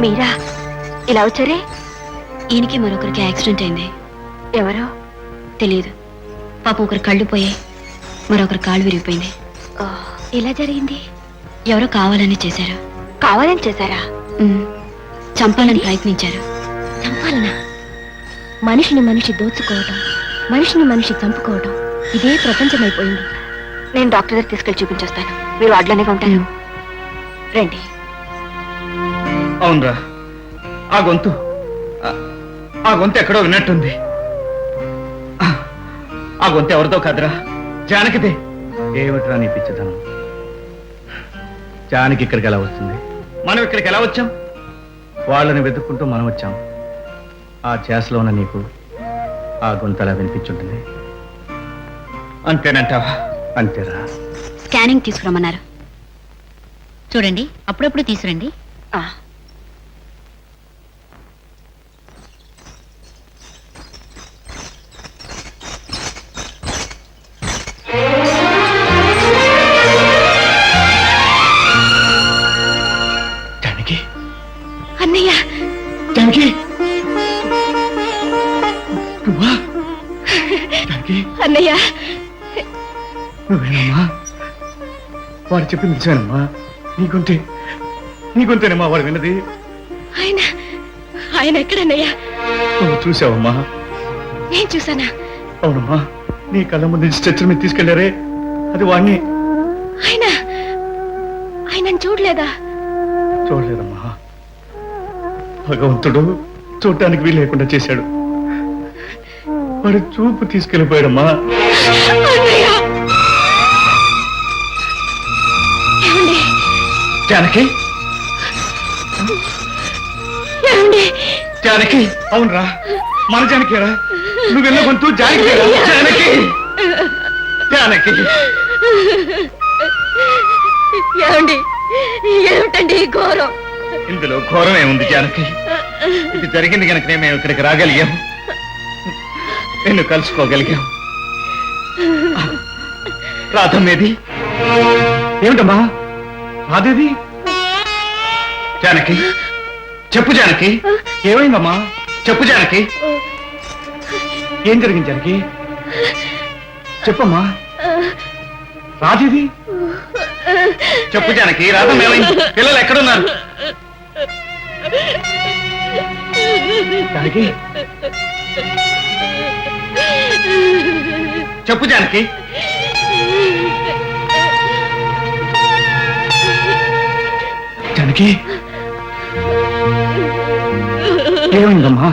మీరా? ఇలా వచ్చారే? ఈయనకి మరొకరికి యాక్సిడెంట్ అయింది. ఎవరు? తెలియదు పాపం ఒకరు కళ్ళు పోయాయి. మరొకరు కాళ్ళు విరిగిపోయింది. ఇలా జరిగింది? ఎవరో కావాలని చేశారు. కావాలని చేశారా? చంపాలని ప్రయత్నించారు. చంపాలనా? మనిషిని మనిషి దోచుకోవటం మనిషిని మనిషి చంపుకోవటం ఇదే ప్రపంచమైపోయింది. నేను డాక్టర్ దగ్గర తీసుకెళ్ళి చూపించేస్తాను. మీరు వాటిలోనే ఉంటాను రండి. అవునరా. ఆ గొంతు. ఆ- గొంతు ఎక్కడో విన్నట్టుంది. ఆ, ఆ గొంతు ఎవరితో కాదురా. జానకిదే. ఏమిట్రా నీ పిచ్చితనం? జానకి ఇక్కడికి ఎలా వస్తుంది? మనం ఇక్కడికి ఎలా వచ్చాం? వాళ్ళని వెతుక్కుంటూ మనం వచ్చాం. ఆ చేసలో ఉన్న నీకు ఆ గొంతు అలా వినిపించుంటుంది? అంతేనంటావా? అంతేరా. స్కానింగ్ తీసుకురమ్మన్నారు. చూడండి అప్పుడప్పుడు తీసురండి వాడు చెప్పింది నిజమేనమ్మా. నీకుంటే నీకుంటేనమ్మా వాడు విన్నది. ఆయన ఆయన ఎక్కడన్నయ్య? నువ్వు చూసావమ్మా. నేను చూసానా అవునమ్మా నీ కళ్ళ ముందు స్ట్రెచ్చర్ మీద తీసుకెళ్ళారే. అది వాడిని ఆయన ఆయన చూడలేదా? చూడలేదమ్మా. భగవంతుడు చూడటానికి వీలు లేకుండా చేశాడు. వాడు చూపు తీసుకెళ్ళిపోయాడమ్మా. జానకి? జానకి అవునరా. మన జానకిరా నువ్వు గొంతు జానకి జానకి. జానకి. ఏమండి? ఏమిటండి ఈ ఘోరం? ఇందులో ఘోరమే ఉంది జానకి? ఇది జరిగింది కనుకనే మేము ఇక్కడికి రాగలిగాం. నిన్ను కలుసుకోగలిగాం. రాధమ్మేది ఏమిటమ్మా? రాధేది జానకి చెప్పు జానకి. ఏమైందమ్మా? చెప్పు జానకి. ఏం జరిగింది జానకి? చెప్పమ్మా. రాజేది? చెప్పు జానకి రాధమ్మ ఏమైంది పిల్లలు ఎక్కడున్నారు? జానకి. చెప్పు జానకి. జానకి ఏమైందమ్మా?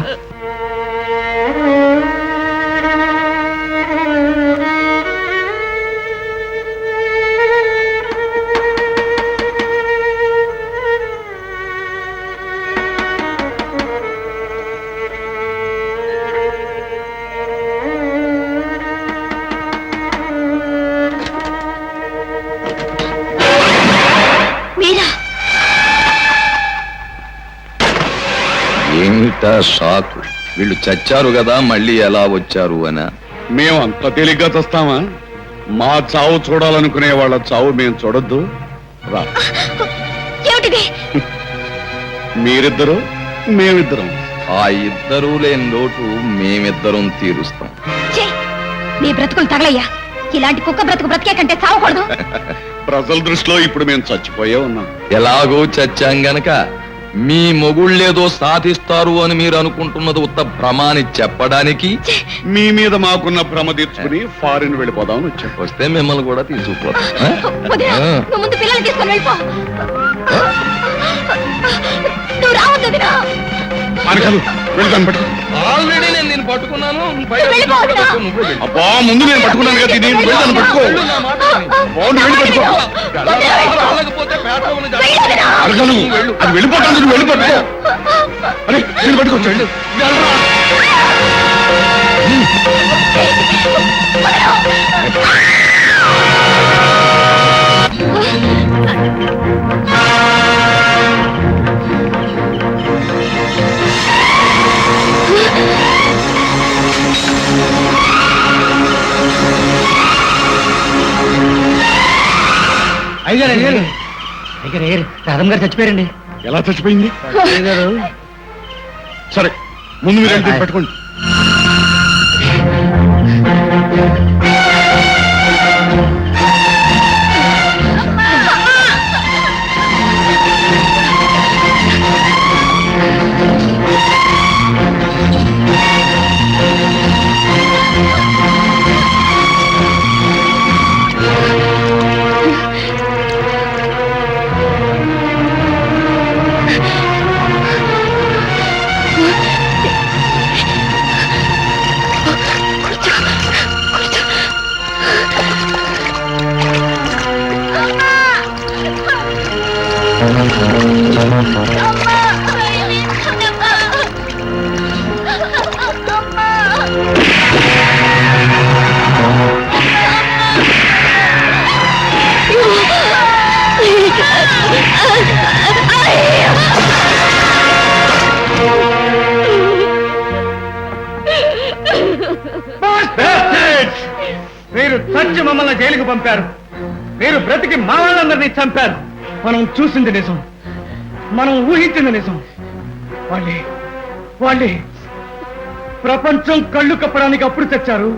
షాకు వీళ్ళు చచ్చారు కదా మళ్ళీ ఎలా వచ్చారు అనా? మేము అంత తేలిగ్గా చస్తామా? మా చావు చూడాలనుకునే వాళ్ళ చావు మేము చూడొద్దు. రా. మీరిద్దరు మేమిద్దరం. ఆ ఇద్దరూ లేని లోటు మేమిద్దరం తీరుస్తాం! మీ బ్రతుకులు తగలయ్యా. ఇలాంటి కుక్క బ్రతుకు బ్రతికే కంటే చావకూడదు. ప్రజల దృష్టిలో ఇప్పుడు మేము చచ్చిపోయే ఉన్నాం. ఎలాగో చచ్చాం గనక మీ మొగుళ్ళేదో సాధిస్తారు అని మీరు అనుకుంటున్నది ఉత్త భ్రమాని చెప్పడానికి? మీ మీద మాకున్న భ్రమ తీర్చుకుని ఫారిన్ వెళ్ళిపోదాం వచ్చాం వస్తే మిమ్మల్ని కూడా తీసుకుపోతాం. తీసుకొని వెళ్ళిపో. అనకాదు వెళ్తాను పట్టుకో ఆల్రెడీ నేను నిన్ను పట్టుకున్నాను బయట. నువ్వే వెళ్ళు. అబ్బా ముందు నేను పట్టుకున్నాను కదా ఇది వెళ్తాను పట్టుకో వెళ్ళు, నా మాట విను. నువ్వు వెళ్ళి పట్టుకో రాలేకపోతే పేటలో ఉన్న జాగ్రత్త. వెళ్ళు, వదినా. అనకాదు అది వెళ్ళిపోతాను నువ్వు వెళ్ళి పట్టుకో అరే నేను పట్టుకో వెళ్ళు వెళ్ళరా. రాధమ్మ గారు చచ్చిపోయారండి. ఎలా చచ్చిపోయింది? సరే ముందు మీరు పట్టుకోండి. మీరు చచ్చి మమ్మల్ని జైలుకు పంపారు. మీరు బ్రతికి మా వాళ్ళందరినీ చంపారు. మనం చూసింది నిజం. మనం ఊహించింది నిజం. వాళ్ళే వాళ్ళే. ప్రపంచం కళ్ళు కప్పడానికి అప్పుడు చచ్చారు.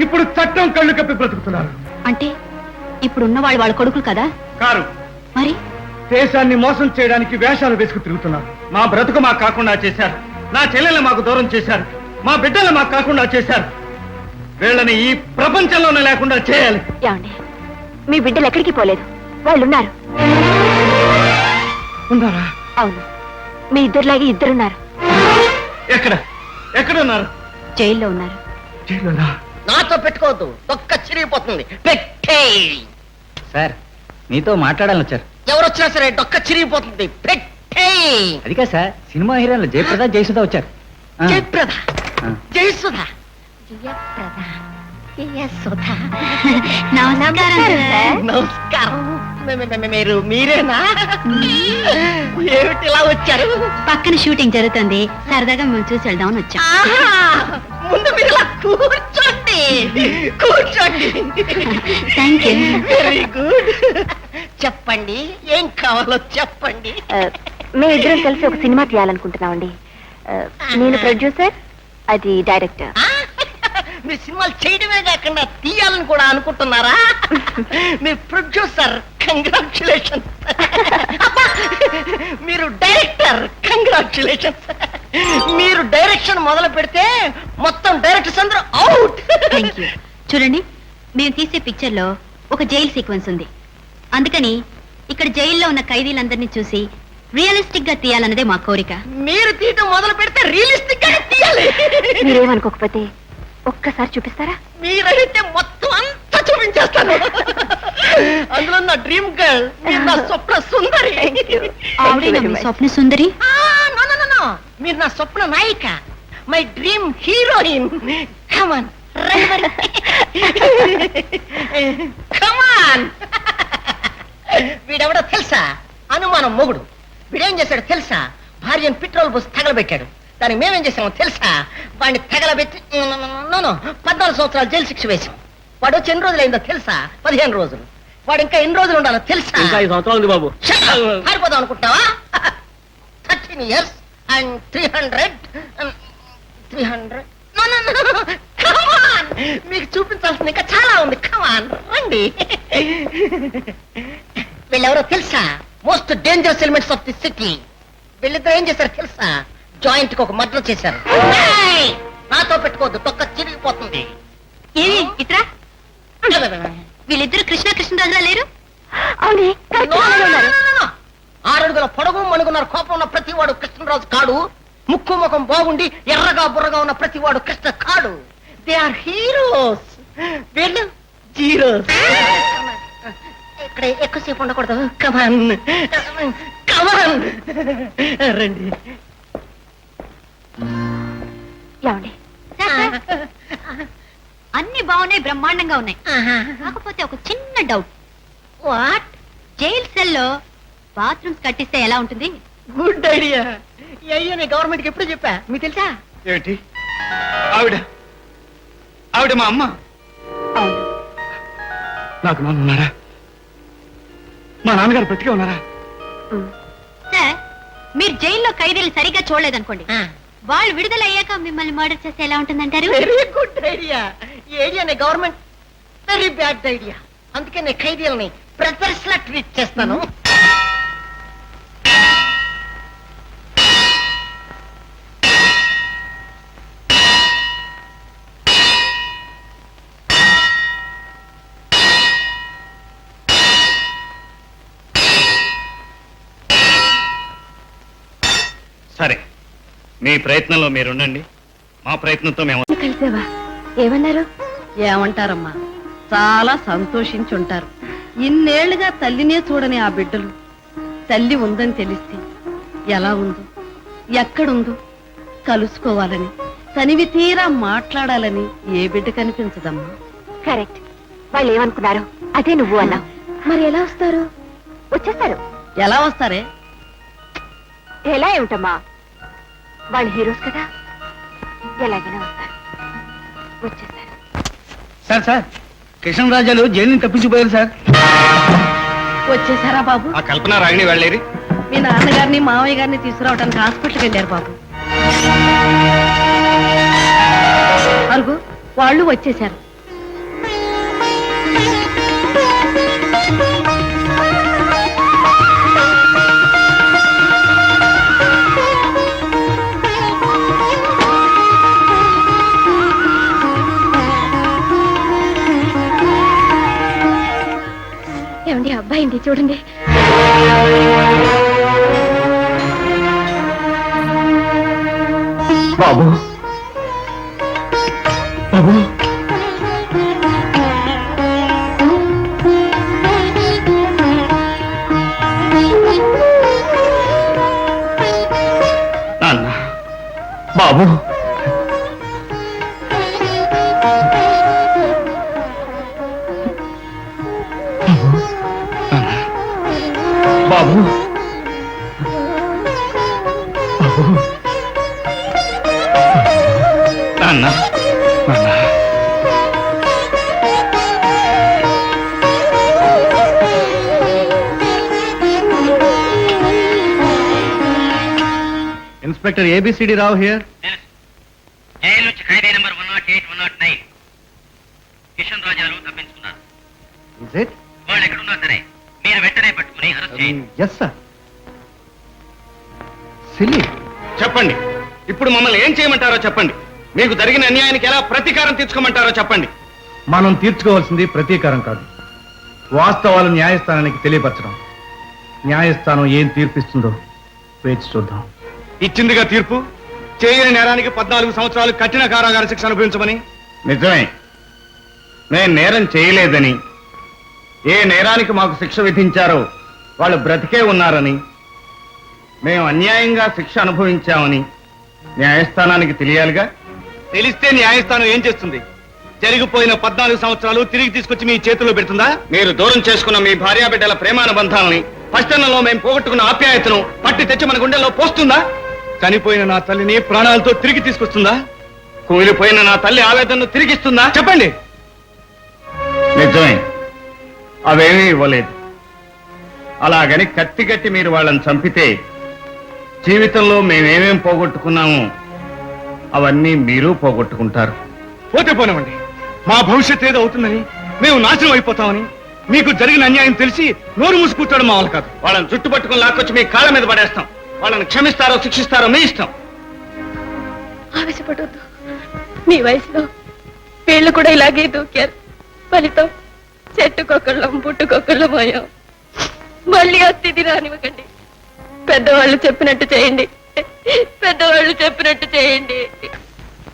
ఇప్పుడు చట్టం కళ్ళు కప్పి బ్రతుకుతున్నారు. అంటే ఇప్పుడున్న వాళ్ళు వాళ్ళ కొడుకులు కదా? కారు. మరి? దేశాన్ని మోసం చేయడానికి వేషాలు వేసుకు తిరుగుతున్నారు. మా బ్రతుకు మాకు కాకుండా చేశారు. నా చెల్లెల్ని మాకు దూరం చేశారు. మా బిడ్డలు మాకు కాకుండా చేశారు. వీళ్ళని ఈ ప్రపంచంలోనే లేకుండా చేయాలి. ఏమండి? మీ బిడ్డలు ఎక్కడికి పోలేదు? వాళ్ళు ఉన్నారు? ఉన్నారా అవును. మీ ఇద్దరులాగే ఇద్దరున్నారు. ఎక్కడ? ఎక్కడ ఉన్నారు జైల్లో ఉన్నారు. నాతో పెట్టుకోవద్దు. ఒక్క చిరిగిపోతుంది. పెట్టే సార్ మీతో మాట్లాడాలని వచ్చారు. ఎవరు వచ్చినా సరే డొక్క చిరిగిపోతుంది. పెట్టే! అది కాదు సార్ సినిమా హీరోయిన్లు జయప్రద జయసుధ వచ్చారు. జయప్రద. జయసుధ? నమస్కారం సార్. మీరు మీరేనా? ఏమిటి ఇలా వచ్చారు? పక్కన షూటింగ్ జరుగుతుంది. సరదాగా మేము చూసి వెళ్దామని వచ్చాం! ముందు మీరు ఇలా కూర్చోండి. కూర్చోండి. థ్యాంక్ యూ వెరీ గుడ్ చెప్పండి ఏం కావాలో చెప్పండి. మేము ఇద్దరం కలిసి ఒక సినిమా తీయాలనుకుంటున్నామండి. నేను ప్రొడ్యూసర్ అది డైరెక్టర్. ఆ? మీరు సినిమాలు చేయడమే కాకుండా తీయాలని కూడా అనుకుంటున్నారా? మీరు ప్రొడ్యూసర్ కంగ్రాచులేషన్ మీరు డైరెక్టర్ కంగ్రాచులేషన్ మీరు డైరెక్షన్ మొదలు పెడితే మొత్తం డైరెక్టర్స్ అందరూ అవుట్. చూడండి మేము తీసే పిక్చర్లో ఒక జైల్ సీక్వెన్స్ ఉంది. అందుకని ఇక్కడ జైల్లో ఉన్న ఖైదీలందరినీ చూసి రియలిస్టిక్గా తీయాలన్నదే మా కోరిక. మీరు తీయటం మొదలు పెడితే రియలిస్టిక్గా తీయాలి. మీరేమనుకోకపోతే ఒక్కసారి చూపిస్తారా? మీరైతే మొత్తం అంతా చూపించేస్తాను. అందులో నా డ్రీమ్ గర్ల్ మీరు నా స్వప్న సుందరి. ఆవిడేనా మీ స్వప్న సుందరి? ఆ, no, no, no, no. మీరు నా స్వప్న నాయిక. My dream heroine come on come on వీడెవడో తెలుసా? అనుమానం మొగుడు. వీడేం చేశాడు తెలుసా? భార్యను పెట్రోల్ పోసి తగలబెట్టాడు. దానికి మేమేం చేసామో తెలుసా? వాడిని తగలబెట్టి పద్నాలుగు సంవత్సరాలు జైలు శిక్ష వేశాం. వాడు వచ్చి ఎన్ని రోజులు అయిందో తెలుసా? పదిహేను రోజులు. వాడు ఇంకా ఎన్ని రోజులు ఉండాలో తెలుసా? సంవత్సరాలు బాబు. పారిపోదాం అనుకుంటావా thirteen years and three hundred three hundred. మీకు చూపించాల్సింది ఇంకా చాలా ఉంది. కమాన్ రండి. వీళ్ళెవరో తెలుసా? Most dangerous elements of the city వీళ్ళిద్దరు ఏం చేశారు తెలుసా? జాయింట్కి ఒక మర్డర్ చేశారు. ఏయ్! నాతో పెట్టుకోవద్దు తొక్క చిరిగిపోతుంది. ఏమి ఇట్రా వీళ్ళిద్దరు కృష్ణ లేరు? no, no, no. ఆరడుగుల పొడవు మణుగున్నారు కోపం ఉన్న ప్రతివాడు కృష్ణరాజు కాడు. ముక్కు ముఖం బాగుండి ఎర్రగా బుర్రగా ఉన్న ప్రతివాడు కృష్ణ కాడు. దే ఆర్ హీరోస్ వీళ్ళు జీరోస్ ఇక్కడ ఎక్కువసేపు ఉండకూడదు. కమాన్ కమాన్ రండి. ఏమండి? అన్ని బాగున్నాయి బ్రహ్మాండంగా ఉన్నాయి. కాకపోతే ఒక చిన్న డౌట్ వాట్ జైల్ సెల్లో బాత్రూమ్స్ కట్టిస్తే ఎలా ఉంటుంది? గుడ్ ఐడియా అయ్యో నేను గవర్నమెంట్కి ఎప్పుడు చెప్పా? మీకు తెలుసా? ఏమిటి? ఆవిడ. ఆవిడ మా అమ్మ. అవును. నాకు నాన్న ఉన్నారా? మా నాన్నగారు బ్రతికే ఉన్నారా. సార్ మీరు జైల్లో ఖైదీలు సరిగ్గా చూడలేదనుకోండి. వాళ్ళు విడుదల అయ్యాక మిమ్మల్ని మర్డర్ చేస్తే ఎలా ఉంటుందంటారు? వెరీ గుడ్ ఐడియా ఈ ఐడియాని గవర్నమెంట్ వెరీ బ్యాడ్ ఐడియా అందుకే నేను ఖైదీలని బ్రదర్స్ లా ట్రీట్ చేస్తాను. సరే మీ ప్రయత్నంలో మీరుండండి. మా ప్రయత్నంతో మేము కలిసావా? ఏమన్నారు? ఏమంటారమ్మా? చాలా సంతోషించుంటారు. ఇన్నేళ్ళుగా తల్లినే చూడని ఆ బిడ్డలు. తల్లి ఉందని తెలిస్తే ఎలా ఉందో ఎక్కడుందో కలుసుకోవాలని తనివి తీరా మాట్లాడాలని ఏ బిడ్డ కనిపించదమ్మా? కరెక్ట్. వాళ్ళు ఏమనుకున్నారు అదే నువ్వు అన్నావు. మరి ఎలా వస్తారు? వచ్చేస్తారు. ఎలా వస్తారే? ఎలా ఏమిటమ్మా? వాళ్ళు హీరోస్ కదా? ఎలాగైనా వస్తారు. వచ్చేస్తారు. సార్ సార్ కిషన్ రాజాలు జైలు తప్పించిపోయారు సార్. వచ్చేసారా బాబు? ఆ కల్పన రాగిణి వెళ్ళేది మీ నాన్నగారిని మామయ్య గారిని తీసుకురావడానికి హాస్పిటల్కి వెళ్ళారు బాబు. అరుగు వాళ్ళు వచ్చేసారు. అయింది చూడండి. బాబు. బాబు. నాన్న. బాబు బాబు. ఏబిసిడి రావు హియర్ జైలు నుంచి ఖైదీ number one nought eight one nought nine. Kishan రాజాలు తప్పించుకున్నారు. ఇస్ ఇట్ వాళ్ళు ఎక్కడున్నా సరే మీరు వెంటనే పట్టుకుని అరెస్ట్ చేయండి. ఎస్ సార్ సిల్లీ చెప్పండి. ఇప్పుడు మమ్మల్ని ఏం చేయమంటారో చెప్పండి. మీకు జరిగిన అన్యాయానికి ఎలా ప్రతీకారం తీర్చుకోమంటారో చెప్పండి. మనం తీర్చుకోవాల్సింది ప్రతీకారం కాదు. వాస్తవాలు న్యాయస్థానానికి తెలియపరచడం. న్యాయస్థానం ఏం తీర్పిస్తుందో వేచి చూద్దాం. ఇచ్చిందిగా తీర్పు. చేయని నేరానికి పద్నాలుగు సంవత్సరాలు కఠిన కారాగార శిక్ష అనుభవించమని. నిజమే. నేను నేరం చేయలేదని. ఏ నేరానికి మాకు శిక్ష విధించారో వాళ్ళు బ్రతికే ఉన్నారని. మేము అన్యాయంగా శిక్ష అనుభవించామని న్యాయస్థానానికి తెలియాలిగా? తెలిస్తే న్యాయస్థానం ఏం చేస్తుంది? జరిగిపోయిన పద్నాలుగు సంవత్సరాలు తిరిగి తీసుకొచ్చి మీ చేతిలో పెడుతుందా? మీరు దూరం చేసుకున్న మీ భార్యాబిడ్డల ప్రేమానుబంధాలని పశ్చిమంలో మేము పోగొట్టుకున్న ఆప్యాయతను పట్టి తెచ్చి మన గుండెల్లో పోస్తుందా? చనిపోయిన నా తల్లిని ప్రాణాలతో తిరిగి తీసుకొస్తుందా? కూలిపోయిన నా తల్లి ఆవేదనను తిరిగిస్తుందా? చెప్పండి. నిజమే. అవేమీ ఇవ్వలేదు. అలాగని కత్తి కట్టి మీరు వాళ్ళని చంపితే జీవితంలో మేమేమేం పోగొట్టుకున్నామో అవన్నీ మీరు పోగొట్టుకుంటారు. పోతే పోనివ్వండి. మా భవిష్యత్తు ఏదో అవుతుందని మేము నాశనం అయిపోతామని మీకు జరిగిన అన్యాయం తెలిసి నోరు మూసి కూర్చోవడం మా వాళ్ళు కాదు. వాళ్ళని చుట్టుపట్టుకుని లాక్కొచ్చి మీ కాళ్ళ మీద పడేస్తాం. వాళ్ళని క్షమిస్తారో శిక్షిస్తారో మీ ఇష్టం. ఆవేశపడొద్దు. మీ వయసులో వీళ్ళు కూడా ఇలాగే దూకారు. ఫలితం చెట్టుకొకళ్ళం పుట్టుకొకళ్ళం అయ్యాం. మళ్ళీ ఆ స్థితి రానివ్వకండి పెద్దవాళ్ళు చెప్పినట్టు చేయండి. పెద్దవాళ్ళు చెప్పినట్టు చేయండి.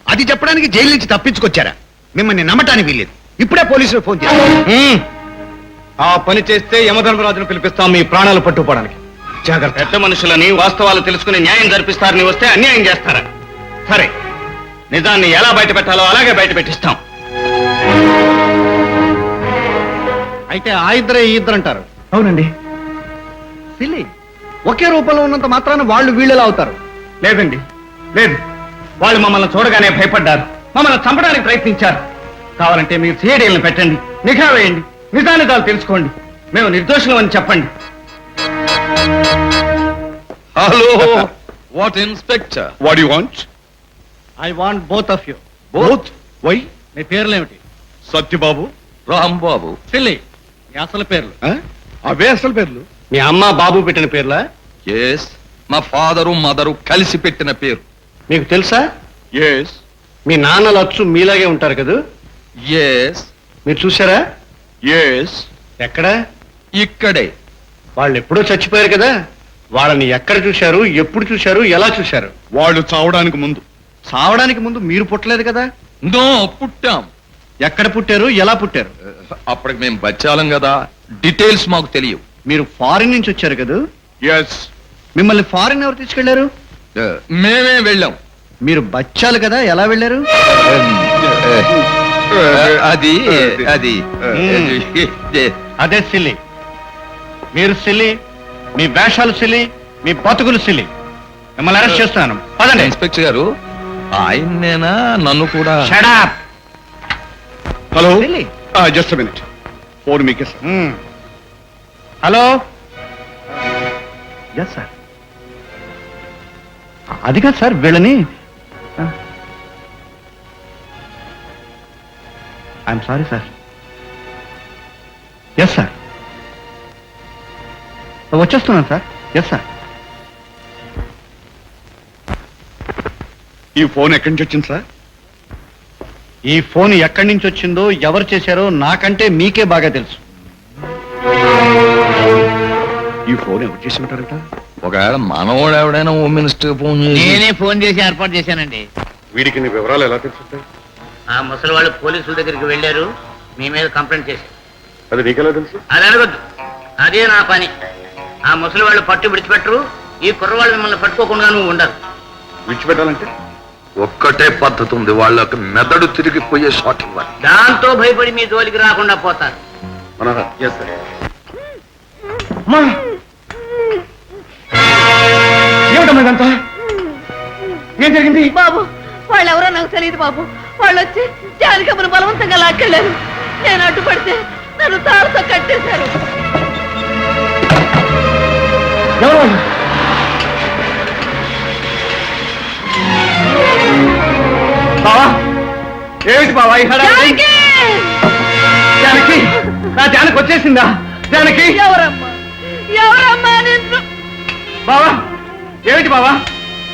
అది చెప్పడానికి జైలు నుంచి తప్పించుకొచ్చారా? మిమ్మల్ని నమ్మటానికి వీల్లేదు. ఇప్పుడే పోలీసులు ఫోన్ చేశారు. ఆ పని చేస్తే యమధర్మరాజును పిలిపిస్తాం మీ ప్రాణాలు పట్టుకోవడానికి జాగ్రత్త. పెద్ద మనుషులని వాస్తవాలు తెలుసుకుని న్యాయం జరిపిస్తారని వస్తే అన్యాయం చేస్తారా? సరే నిజాన్ని ఎలా బయట పెట్టాలో అలాగే బయట పెట్టిస్తాం అయితే ఆ ఇద్దరే ఈ ఇద్దరు అంటారు అవునండి. సిల్లి ఒకే రూపంలో ఉన్నంత మాత్రాన వాళ్ళు వీళ్ళలా అవుతారు? లేదండి లేదు. వాళ్ళు మమ్మల్ని చూడగానే భయపడ్డారు. మమ్మల్ని చంపడానికి ప్రయత్నించారు. కావాలంటే మీరు సిఐడీలను పెట్టండి నిఘా వేయండి నిజానిజాలు తెలుసుకోండి. మేము నిర్దోషులం అని చెప్పండి. Hello what inspector what you want I want both of you both why మీ పేర్లేమిటి? సత్యబాబు. రాంబాబు. సిల్లి మీ అసలు పేర్లు. ఆ? అవే అసలు పేర్లు. మీ అమ్మ బాబు పెట్టిన పేర్లా? ఎస్ మా ఫాదరు మదరు కలిసి పెట్టిన పేరు. మీకు తెలుసా? ఎస్ మీ నాన్నలు అచ్చు మీలాగే ఉంటారు కదా? ఎస్ మీరు చూసారా ఎస్ ఎక్కడ? ఇక్కడే. వాళ్ళు ఎప్పుడో చచ్చిపోయారు కదా? వాళ్ళని ఎక్కడ చూశారు ఎప్పుడు చూశారు ఎలా చూశారు? వాళ్ళు చావడానికి ముందు. సావడానికి ముందు మీరు పుట్టలేదు కదా? నో పుట్టాం. ఎక్కడ పుట్టారు ఎలా పుట్టారు? అప్పటికి మేము బచ్చాలం కదా. డీటెయిల్స్ మాకు తెలియవు. మీరు ఫారిన్ నుంచి వచ్చారు కదా? ఎస్ మిమ్మల్ని ఫారిన్ ఎవరు తీసుకెళ్ళారు? Uh, మేమే వెళ్ళాం. మీరు బచ్చాలు కదా ఎలా వెళ్ళారు? Uh, అది అది అదే సిల్లి. మీరు సిల్లి? మీ వేషాలు సిల్లి మీ బతుకులు సిల్లి మిమ్మల్ని అరెస్ట్ చేస్తున్నాను. పదండి. ఇన్స్పెక్టర్ గారు ఆయన్నేనా? నన్ను కూడా. Up. Hello. Really? Just minute phone మీకే సార్. హలో ఎస్ సార్ అది కాదు సార్ వీళ్ళని. I'm sorry sir yes sir వచ్చేస్తున్నాను సార్. ఎస్ సార్ ఈ ఫోన్ ఎక్కడి నుంచి వచ్చింది సార్? ఈ ఫోన్ ఎక్కడి నుంచి వచ్చిందో ఎవరు చేశారో నాకంటే మీకే బాగా తెలుసు. ఈ ఫోన్ ఎవరు చేసి ఉంటారట ఒకవేళ మనవాడు ఎవడైనా హోమ్ మినిస్టర్ ఫోన్ నేనే ఫోన్ చేసి ఏర్పాటు చేశానండి. వీడికి నీ వివరాలు ఎలా తెలుసుంటాయి? ఆ ముసలి వాళ్ళు పోలీసుల దగ్గరికి వెళ్ళారు మీ మీద కంప్లైంట్ చేశారు. అది నీకెలా తెలుసు? అది అడగద్దు. అదే నా పని. ఆ ముసలి వాళ్ళు పట్టు విడిచిపెట్టరు ఈ కుర్రవాళ్ళు మిమ్మల్ని పట్టుకోకుండా నువ్వు ఉండరు. విడిచిపెట్టాలంటే? ఒక్కటే పద్ధతి ఉంది వాళ్ళకి మెదడు తిరిగిపోయే షాట్ ఇవ్వాలి. దాంతో భయపడి మీ జోలికి రాకుండా పోతారు. ఏమిటమ్మా ఏం జరిగింది? బాబు వాళ్ళు ఎవరో నాకు తెలియదు బాబు. వాళ్ళు వచ్చి జానకమ్మను బలవంతంగా లాక్కెళ్ళారు. నేను అడ్డుపడితే నన్ను తాడుతో కట్టేశారు? బావా ఏమిటి బావా ఈ హడావిడి? జానకి! నా జానకి వచ్చేసిందా? జానకి! ఎవరమ్మా? ఎవరమ్మా నిన్ను? బావా ఏమిటి బావా?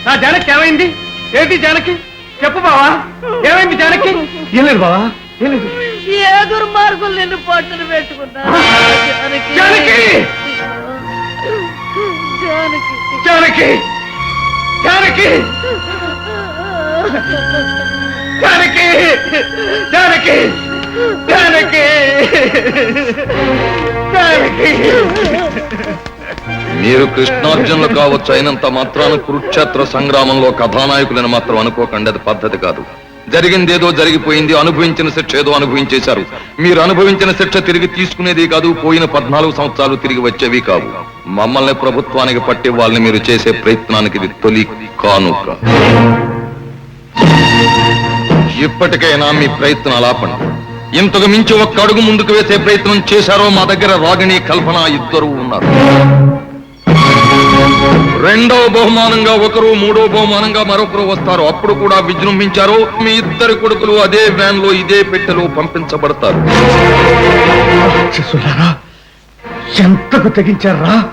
నా జానకి ఏమైంది? ఏంటి జానకి? చెప్పు బావా ఏమైంది జానకి? ఏం లేదు బావా ఏం లేదు. ఏ దుర్మార్గులు నిన్ను పట్టును పెట్టుకున్నా జానకి! జానకి! జానకి! జానకి! జానకి! జానకి! జానకి! మీరు కృష్ణార్జునులు కావచ్చు అయినంత మాత్రాన కురుక్షేత్ర సంగ్రామంలో కథానాయకులను మాత్రం అనుకోకండి అది పద్ధతి కాదు. జరిగిందేదో జరిగిపోయింది అనుభవించిన శిక్ష ఏదో అనుభవించేశారు. మీరు అనుభవించిన శిక్ష తిరిగి తీసుకునేది కాదు పోయిన పద్నాలుగు సంవత్సరాలు తిరిగి వచ్చేవి కావు. మమ్మల్ని ప్రభుత్వానికి పట్టి వాళ్ళని మీరు చేసే ప్రయత్నానికి ఇది తొలి కానుక. ఇప్పటికైనా మీ ప్రయత్నాలు ఆపండి. ఇంతకు మించి ఒక్క అడుగు ముందుకు వేసే ప్రయత్నం చేశారో మా దగ్గర రాగిణి కల్పన ఇద్దరు ఉన్నారు. రెండవ బహుమానంగా ఒకరు మూడో బహుమానంగా మరొకరు వస్తారు. అప్పుడు కూడా విజృంభించారు. మీ ఇద్దరు కొడుకులు అదే వ్యాన్లో ఇదే పెట్టెలో పంపించబడతారు. రాక్షసులారా ఎంతకు తెగించారా?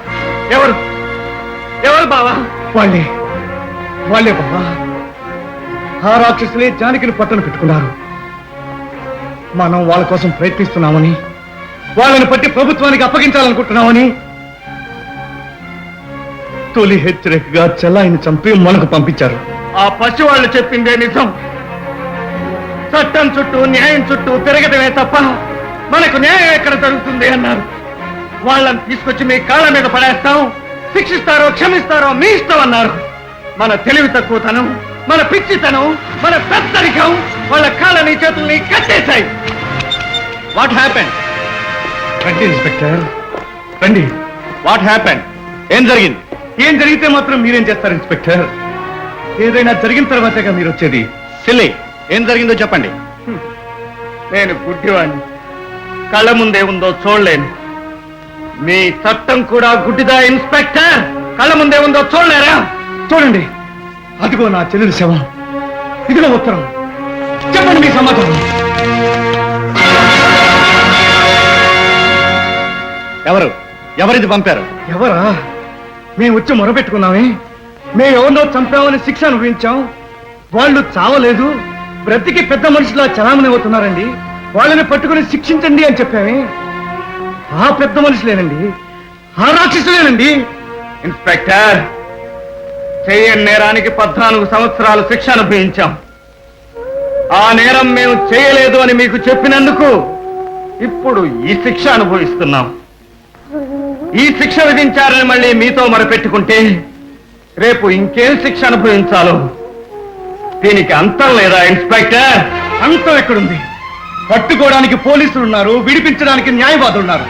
ఎవరు? ఎవరు బావా? వాళ్ళే వాళ్ళే బావా. ఆ రాక్షసులే జానకిని పట్టణ పెట్టుకున్నారు. మనం వాళ్ళ కోసం ప్రయత్నిస్తున్నామని వాళ్ళని పట్టి ప్రభుత్వానికి అప్పగించాలనుకుంటున్నామని తొలి హెచ్చరికగా చెల్లాయిని చంపి మనకు పంపించారు. ఆ పసి వాళ్ళు చెప్పిందే నిజం. చట్టం చుట్టూ న్యాయం చుట్టూ తిరగటమే తప్ప మనకు న్యాయం ఎక్కడ జరుగుతుంది అన్నారు. వాళ్ళని తీసుకొచ్చి మీ కాళ్ళ మీద పడేస్తాం శిక్షిస్తారో క్షమిస్తారో మీ ఇష్టం అన్నారు. మన తెలివి తక్కువతనం మన పిచ్చితనం మన పెద్దరికం వాళ్ళ కాళ్ళని చేతుల్ని కట్టేశాయి. వాట్ హ్యాపెన్ రండి ఇన్స్పెక్టర్. రండి. వాట్ హ్యాపెన్ ఏం జరిగింది? ఏం జరిగితే మాత్రం మీరేం చేస్తారు ఇన్స్పెక్టర్? ఏదైనా జరిగిన తర్వాతగా మీరు వచ్చేది. సిల్లి ఏం జరిగిందో చెప్పండి. నేను గుడ్డివాణ్ణి. కళ్ళ ముందే ఉందో చూడలేను. మీ చట్టం కూడా గుడ్డిదా ఇన్స్పెక్టర్? కళ్ళ ముందే ఉందో చూడలేరా? చూడండి. అదిగో నా చెల్లెలు శవం. ఇదిగో ఉత్తరం. చెప్పండి మీ సమాధానం. ఎవరు? ఎవరిది పంపారు? ఎవరా? మేము వచ్చి మొరపెట్టుకున్నామే. మేము ఎవరినో చంపామని శిక్ష అనుభవించాం. వాళ్ళు చావలేదు. బ్రతికి పెద్ద మనుషులా చలామణి అవుతున్నారండి వాళ్ళని పట్టుకుని శిక్షించండి అని చెప్పామే. ఆ పెద్ద మనుషులేనండి. ఆ రాక్షసులేనండి. ఇన్స్పెక్టర్ చేయని నేరానికి పద్నాలుగు సంవత్సరాలు శిక్ష అనుభవించాం. ఆ నేరం మేము చేయలేదు అని మీకు చెప్పినందుకు ఇప్పుడు ఈ శిక్ష అనుభవిస్తున్నాం. ఈ శిక్ష విధించారని మళ్ళీ మీతో మరపెట్టుకుంటే రేపు ఇంకేం శిక్ష అనుభవించాలో? దీనికి అంతం లేదా ఇన్స్పెక్టర్? అంతం ఎక్కడుంది? పట్టుకోవడానికి పోలీసులు ఉన్నారు విడిపించడానికి న్యాయవాదులు ఉన్నారు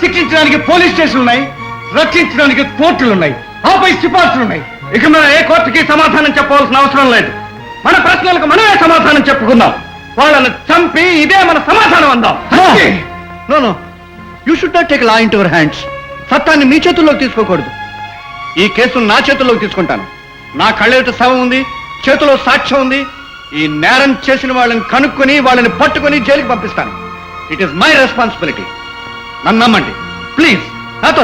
శిక్షించడానికి పోలీస్ స్టేషన్లు ఉన్నాయి రక్షించడానికి కోర్టులు ఉన్నాయి ఆపై సిఫార్సులు ఉన్నాయి. ఇక మనం ఏ కోర్టుకి సమాధానం చెప్పవలసిన అవసరం లేదు. మన ప్రశ్నలకు మనమే సమాధానం చెప్పుకుందాం. వాళ్ళని చంపి ఇదే మన సమాధానం అందాం. You should not take law in your hands చట్టాన్ని మీ చేతుల్లోకి తీసుకోకూడదు. ఈ కేసును నా చేతుల్లోకి తీసుకుంటాను. నా కళ్ళెదుట శవం ఉంది చేతిలో సాక్ష్యం ఉంది. ఈ నేరం చేసిన వాళ్ళని కనుక్కొని వాళ్ళని పట్టుకొని జైలుకి పంపిస్తాను. ఇట్ ఈస్ మై రెస్పాన్సిబిలిటీ నన్ను నమ్మండి. ప్లీజ్ నాతో